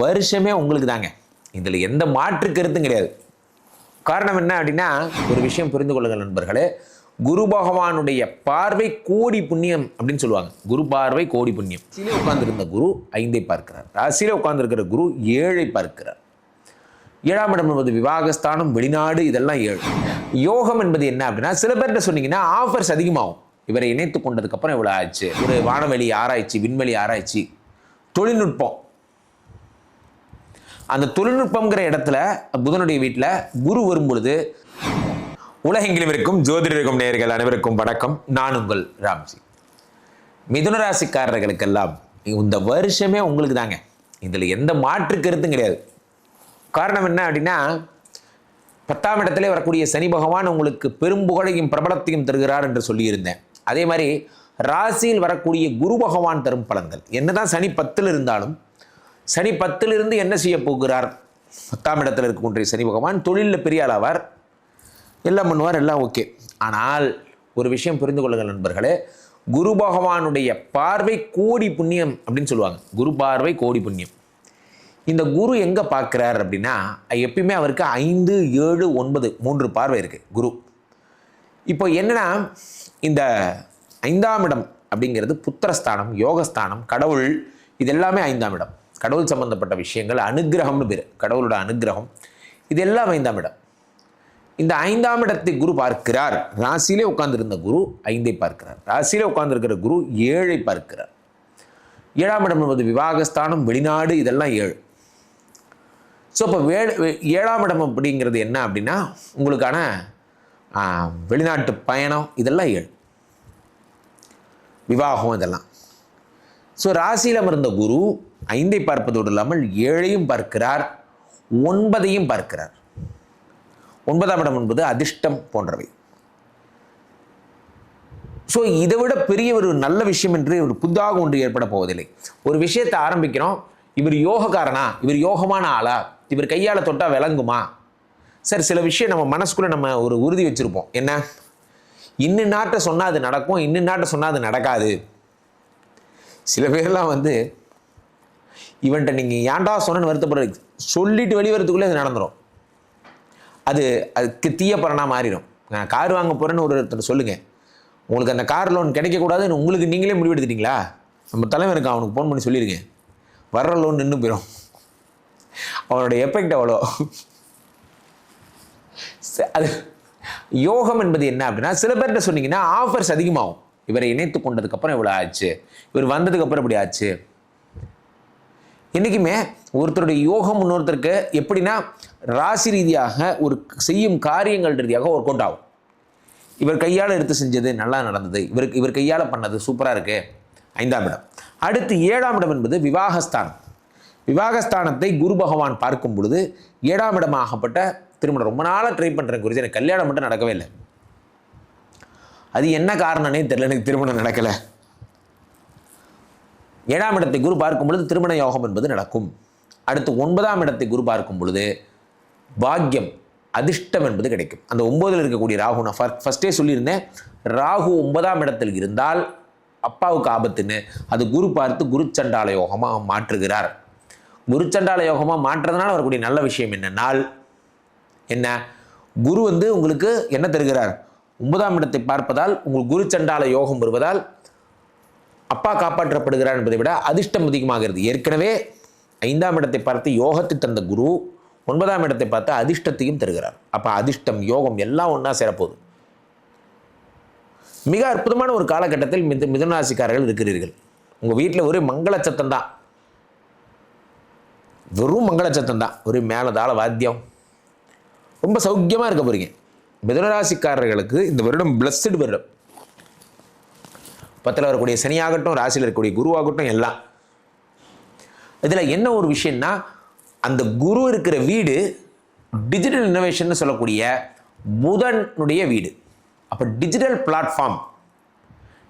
வருஷமே உங்களுக்கு தாங்க. இதில் எந்த மாற்று கருத்தும் கிடையாது. காரணம் என்ன அப்படின்னா ஒரு விஷயம் புரிந்து கொள்ளுங்கள் நண்பர்களே. குரு பகவானுடைய பார்வை கோடி புண்ணியம் அப்படின்னு சொல்லுவாங்க. குரு பார்வை கோடி புண்ணியம். ராசியிலே உட்கார்ந்துருந்த குரு ஐந்தை பார்க்கிறார். ராசியில் உட்கார்ந்துருக்கிற குரு ஏழை பார்க்கிறார். ஏழாம் இடம் என்பது விவாகஸ்தானம் வெளிநாடு இதெல்லாம் ஏழு. யோகம் என்பது என்ன அப்படின்னா சில பேர்கிட்ட சொன்னீங்கன்னா ஆஃபர்ஸ் அதிகமாகும். இவரை இணைத்து கொண்டதுக்கப்புறம் இவ்வளோ ஆச்சு. ஒரு வானவெளி ஆராய்ச்சி விண்வெளி ஆராய்ச்சி தொழில்நுட்பம். அந்த தொழில்நுட்பம்ங்கிற இடத்துல புதனுடைய வீட்டில் குரு வரும் பொழுது உலகெங்கிலும் இருக்கும் ஜோதிடருக்கும் நேர்கள் அனைவருக்கும் வணக்கம். நான் உங்கள் ராம்ஜி. மிதுன ராசிக்காரர்களுக்கெல்லாம் இந்த வருஷமே உங்களுக்கு தாங்க. இதில் எந்த மாற்று கருத்தும் கிடையாது. காரணம் என்ன அப்படின்னா பத்தாம் இடத்திலே வரக்கூடிய சனி பகவான் உங்களுக்கு பெரும் புகழையும் பிரபலத்தையும் தருகிறார் என்று சொல்லியிருந்தேன். அதே மாதிரி ராசியில் வரக்கூடிய குரு பகவான் தரும் பலன்கள். என்னதான் சனி பத்தில் இருந்தாலும் சனி பத்திலிருந்து என்ன செய்ய போகிறார்? பத்தாம் இடத்தில் இருக்கக்கூடிய சனி பகவான் தொழிலில் பெரிய ஆளாவார். எல்லாம் பண்ணுவார் எல்லாம் ஓகே. ஆனால் ஒரு விஷயம் புரிந்து கொள்ளுங்கள் நண்பர்களே குரு பகவானுடைய பார்வை கோடி புண்ணியம் அப்படின்னு சொல்லுவாங்க. குரு பார்வை கோடி புண்ணியம். இந்த குரு எங்கே பார்க்குறார் அப்படின்னா எப்பயுமே அவருக்கு ஐந்து ஏழு ஒன்பது மூன்று பார்வை இருக்குது குரு. இப்போ என்னென்னா இந்த ஐந்தாம் இடம் அப்படிங்கிறது புத்திரஸ்தானம் யோகஸ்தானம் கடவுள் இது எல்லாமே ஐந்தாம் இடம். கடவுள் சம்பந்தப்பட்ட விஷயங்கள் அனுகிரகம்னு பேர் கடவுளோட அனுகிரகம். இது எல்லாம் ஐந்தாம் இடம். இந்த ஐந்தாம் இடத்தை குரு பார்க்கிறார். ராசியிலே உட்கார்ந்துருந்த குரு ஐந்தை பார்க்கிறார். ராசியிலே உட்கார்ந்துருக்கிற குரு ஏழை பார்க்கிறார். ஏழாம் இடம் என்பது விவாகஸ்தானம் வெளிநாடு இதெல்லாம் ஏழு. ஸோ இப்போ வே ஏழாம் இடம் அப்படிங்கிறது என்ன அப்படின்னா உங்களுக்கான வெளிநாட்டு பயணம் இதெல்லாம் ஏழு. விவாகம் இதெல்லாம். ஸோ ராசியில் அமர்ந்த குரு ஐந்தை பார்ப்பதோடு இல்லாமல் ஏழையும் பார்க்கிறார் ஒன்பதையும் பார்க்கிறார். ஒன்பதாம் இடம் என்பது அதிர்ஷ்டம் போன்றவை. ஸோ இதை விட பெரிய ஒரு நல்ல விஷயம் என்று ஒரு புதிதாக ஒன்று ஏற்பட போவதில்லை. ஒரு விஷயத்தை ஆரம்பிக்கிறோம் இவர் யோகக்காரனா இவர் யோகமான ஆளா இவர் கையால் தொட்டால் விளங்குமா? சார் சில விஷயம் நம்ம மனசுக்குள்ளே நம்ம ஒரு உறுதி வச்சுருப்போம். என்ன? இன்னும் நாட்டை சொன்னால் அது நடக்கும் இன்னும் நாட்டை சொன்னால் அது நடக்காது. சில பேர்லாம் வந்து இவன்கிட்ட நீங்கள் ஏன்டா சொன்னேன்னு வருத்தப்படுறது. சொல்லிட்டு வெளிவரத்துக்குள்ளே அது நடந்துடும் அது அதுக்கு தீய மாறிடும் நான் கார் வாங்க போகிறேன்னு ஒரு ஒருத்தர் சொல்லுங்கள் உங்களுக்கு அந்த கார் லோன் கிடைக்கக்கூடாதுன்னு உங்களுக்கு நீங்களே முடிவெடுத்துட்டீங்களா? நம்ம தலைவருக்கு அவனுக்கு ஃபோன் பண்ணி சொல்லியிருக்கேன் வர்ற லோன் நின்று போயிடும் அவனோட எஃபெக்ட் அவ்வளோ அது யோகம் என்பது என்ன அப்படின்னா சில பேர்கிட்ட சொன்னீங்கன்னா ஆஃபர்ஸ் அதிகமாகும். இவரை இணைத்து கொண்டதுக்கப்புறம் இவ்வளோ ஆச்சு? இவர் வந்ததுக்கப்புறம் இப்படி ஆச்சு? என்றைக்குமே ஒருத்தருடைய யோகம் இன்னொருத்தருக்கு எப்படின்னா ராசி ரீதியாக ஒரு செய்யும் காரியங்கள் ரீதியாக ஒர்க் அவுட் ஆகும். இவர் கையால் எடுத்து செஞ்சது நல்லா நடந்தது. இவருக்கு இவர் கையால் பண்ணது சூப்பராக இருக்கு. ஐந்தாம் இடம். அடுத்து ஏழாம் இடம் என்பது விவாகஸ்தானம். விவாகஸ்தானத்தை குரு பகவான் பார்க்கும் பொழுது ஏழாம் இடமாகப்பட்ட திருமணம். ரொம்ப நாளாக ட்ரை பண்ணுறேன் குருஜி. எனக்கு கல்யாணம் மட்டும் நடக்கவே இல்லை. அது என்ன காரணம்னே தெரியல. எனக்கு திருமணம் நடக்கலை. ஏழாம் இடத்தை குரு பார்க்கும் பொழுது திருமண யோகம் என்பது நடக்கும். அடுத்து ஒன்பதாம் இடத்தை குரு பார்க்கும் பொழுது பாக்கியம் அதிர்ஷ்டம் என்பது கிடைக்கும். அந்த ஒன்பதில் இருக்கக்கூடிய ராகு நான் ஃபர் ஃபஸ்ட்டே சொல்லியிருந்தேன். ராகு ஒன்பதாம் இடத்தில் இருந்தால் அப்பாவுக்கு ஆபத்துன்னு அது குரு பார்த்து குருச்சண்டால யோகமாக மாற்றுகிறார். குருச்சண்டால யோகமாக மாற்றுறதுனால வரக்கூடிய நல்ல விஷயம் என்னென்னால் என்ன? குரு வந்து உங்களுக்கு என்ன தருகிறார்? ஒன்பதாம் இடத்தை பார்ப்பதால் உங்கள் குரு சண்டால யோகம் வருவதால் அப்பா காப்பாற்றப்படுகிறார் என்பதை விட அதிர்ஷ்டம் அதிகமாகிறது ஏற்கனவே ஐந்தாம் இடத்தை பார்த்து யோகத்தை தந்த குரு ஒன்பதாம் இடத்தை பார்த்து அதிர்ஷ்டத்தையும் தருகிறார். அப்போ அதிர்ஷ்டம் யோகம் எல்லாம் ஒன்றா சேரப்போகுது. மிக அற்புதமான ஒரு காலகட்டத்தில் மிது மிதனராசிக்காரர்கள் இருக்கிறீர்கள். உங்கள் வீட்டில் ஒரே மங்களச்சத்தம் தான். வெறும் மங்களச்சத்தம் தான். ஒரு மேலதால வாத்தியம். ரொம்ப சௌக்கியமாக இருக்க போகிறீங்க மிதுனராசிக்காரர்களுக்கு இந்த வருடம் பிளஸ்டு வருடம். பத்தில் வரக்கூடிய சனியாகட்டும் ராசியில் இருக்கக்கூடிய குருவாகட்டும் எல்லாம். இதில் என்ன ஒரு விஷயம்னா அந்த குரு இருக்கிற வீடு டிஜிட்டல் இன்னோவேஷன் சொல்லக்கூடிய புதனுடைய வீடு. அப்போ டிஜிட்டல் பிளாட்ஃபார்ம்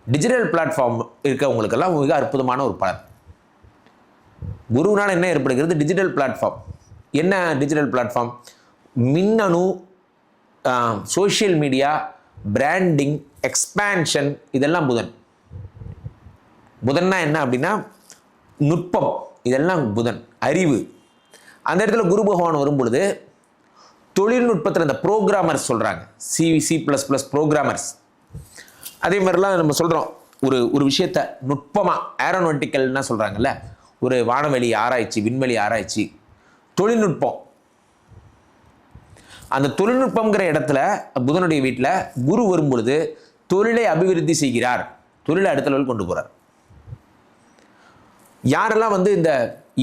டிஜிட்டல் பிளாட்ஃபார்ம் இருக்கவங்களுக்கெல்லாம் மிக அற்புதமான ஒரு பலன். குருவினால் என்ன ஏற்படுகிறது? டிஜிட்டல் பிளாட்ஃபார்ம் என்ன டிஜிட்டல் பிளாட்ஃபார்ம் மின்னணு சோஷியல் மீடியா பிராண்டிங் எக்ஸ்பேன்ஷன் இதெல்லாம் புதன். புதன்னா என்ன அப்படின்னா நுட்பம். இதெல்லாம் புதன். அறிவு. அந்த இடத்துல குரு பகவான் வரும் பொழுது தொழில்நுட்பத்தில் இந்த ப்ரோக்ராமர்ஸ் சொல்கிறாங்க C C plus plus programmers அதே மாதிரிலாம் நம்ம சொல்கிறோம் ஒரு ஒரு விஷயத்த நுட்பமாக ஏரோனோட்டிக்கல்னால் சொல்கிறாங்கல்ல ஒரு வானவெளி ஆராய்ச்சி விண்வெளி ஆராய்ச்சி. தொழில்நுட்பம். அந்த தொழில்நுட்பங்கிற இடத்துல புதனுடைய வீட்டில் குரு வரும் பொழுது தொழிலை அபிவிருத்தி செய்கிறார். தொழிலை அடுத்த லெவல் கொண்டு போகிறார் யாரெல்லாம் வந்து இந்த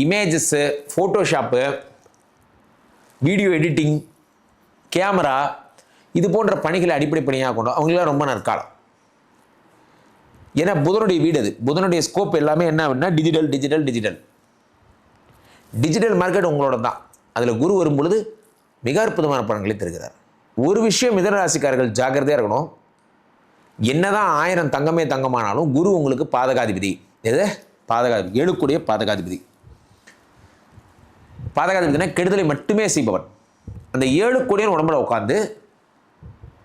images Photoshop video editing camera இது போன்ற பணிகளை அடிப்படை பணியாக கொண்டோம் அவங்களாம் ரொம்ப நற்காலம். ஏன்னா புதனுடைய வீடு அது. புதனுடைய ஸ்கோப் எல்லாமே என்ன அப்படின்னா digital digital digital digital market உங்களோட தான் அதில் குரு வரும் பொழுது மிக அற்புதமான பலன்களை தருகிறார். ஒரு விஷயம் மிதன ராசிக்காரர்கள் ஜாக்கிரதையாக இருக்கணும். என்னதான் ஆயிரம் தங்கமே தங்கமானாலும் குரு உங்களுக்கு பாதகாதிபதி. எது? பாதகாதிபதி. எழுக்கூடிய பாதகாதிபதி. பாதகாதிபதினா கெடுதலை மட்டுமே செய்பவன். அந்த ஏழு கோடியன் உடம்புல உட்காந்து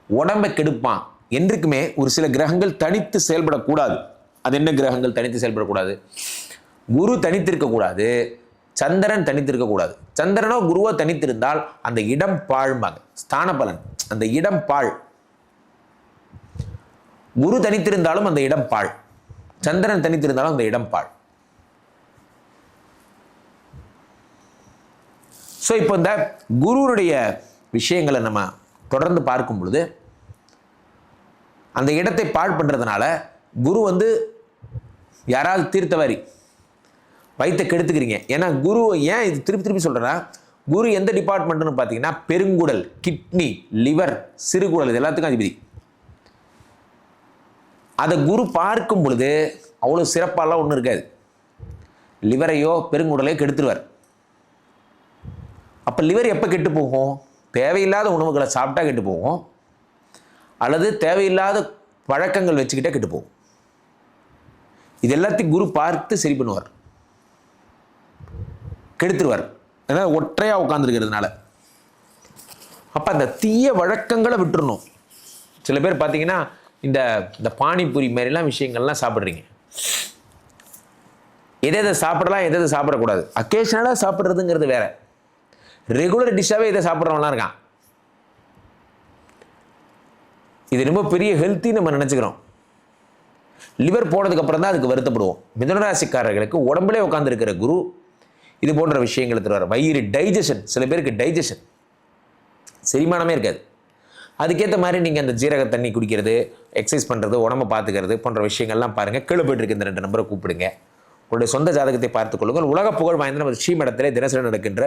உடம்பை கெடுப்பான். என்றைக்குமே ஒரு சில கிரகங்கள் தனித்து செயல்படக்கூடாது. அது என்ன கிரகங்கள் தனித்து செயல்படக்கூடாது? குரு தனித்திருக்கக்கூடாது. சந்திரன் தனித்திருக்கக்கூடாது. சந்திரனோ குருவோ தனித்திருந்தால் அந்த இடம் பாழ்மாங்க ஸ்தான பலன் அந்த இடம் பாழ். குரு தனித்திருந்தாலும் அந்த இடம் பாழ். சந்திரன் தனித்திருந்தாலும் அந்த இடம் பாழ். ஸோ இப்போ இந்த குருவுடைய விஷயங்களை நம்ம தொடர்ந்து பார்க்கும் பொழுது அந்த இடத்தை பாழ் பண்ணுறதுனால குரு வந்து யாராவது தீர்த்தவாரி? வயிற்றை கெடுத்துக்கிறீங்க. ஏன்னா குரு ஏன் இது திருப்பி திருப்பி சொல்கிறேன்னா குரு எந்த டிபார்ட்மெண்ட்னு பார்த்தீங்கன்னா பெருங்குடல் கிட்னி லிவர் சிறுகுடல் இது எல்லாத்துக்கும் அதிபதி. அதை குரு பார்க்கும் பொழுது அவ்வளோ சிறப்பாலாம் ஒன்றும் இருக்காது. லிவரையோ பெருங்குடலையோ கெடுத்துருவார். அப்போ லிவர் எப்போ கெட்டு போகும்? தேவையில்லாத உணவுகளை சாப்பிட்டா கெட்டு போகும். அல்லது தேவையில்லாத பழக்கங்கள் வச்சுக்கிட்டே கெட்டு போகும். இது எல்லாத்தையும் குரு பார்த்து சரி பண்ணுவார். கெடுத்துருவார். ஏன்னா ஒற்றையாக உட்காந்துருக்கிறதுனால அப்போ அந்த தீய வழக்கங்களை விட்டுறணும். சில பேர் பார்த்தீங்கன்னா இந்த இந்த பானிபூரி மாதிரிலாம் விஷயங்கள்லாம் சாப்பிட்றீங்க. எதை எதை சாப்பிடலாம் எதை எதை சாப்பிடக்கூடாது. அக்கேஷனலாக சாப்பிட்றதுங்கிறது வேற. ரெகுலர் டிஷ்ஷாகவே இதை சாப்பிட்றவங்களாம் இருக்கான். இது ரொம்ப பெரிய ஹெல்த்தி நம்ம நினச்சிக்கிறோம். லிவர் போனதுக்கப்புறம் தான் அதுக்கு வருத்தப்படுவோம். மிதனராசிக்காரர்களுக்கு உடம்புலே உட்காந்துருக்கிற குரு இது போன்ற விஷயங்களை தருவார் வயிறு டைஜஷன் சில பேருக்கு டைஜஷன் செரிமானமே இருக்காது. அதுக்கேற்ற மாதிரி நீங்கள் அந்த ஜீரக தண்ணி குடிக்கிறது எக்ஸசைஸ் பண்ணுறது உடம்ப பார்த்துக்கிறது போன்ற விஷயங்கள்லாம் பாருங்கள் கீழே போயிட்டு இந்த ரெண்டு நம்பரை கூப்பிடுங்க. உங்களுடைய சொந்த ஜாதகத்தை பார்த்துக் கொள்ளுங்கள். உலக புகழ் வாய்ந்த நமது ஸ்ரீமடத்திலே தினசரி நடக்கின்ற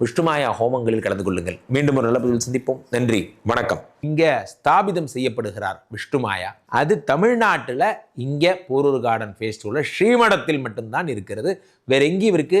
விஷ்ணுமாயா ஹோமங்களில் கலந்து கொள்ளுங்கள். மீண்டும் ஒரு நல்ல பதில் சந்திப்போம். நன்றி. வணக்கம். இங்கே ஸ்தாபிதம் செய்யப்படுகிறார் விஷ்ணுமாயா. அது தமிழ்நாட்டில் இங்கே போரூர் கார்டன் ஃபேஸ்டிவலில் ஸ்ரீமடத்தில் மட்டும்தான் இருக்கிறது. வேற எங்கேயும் இவருக்கு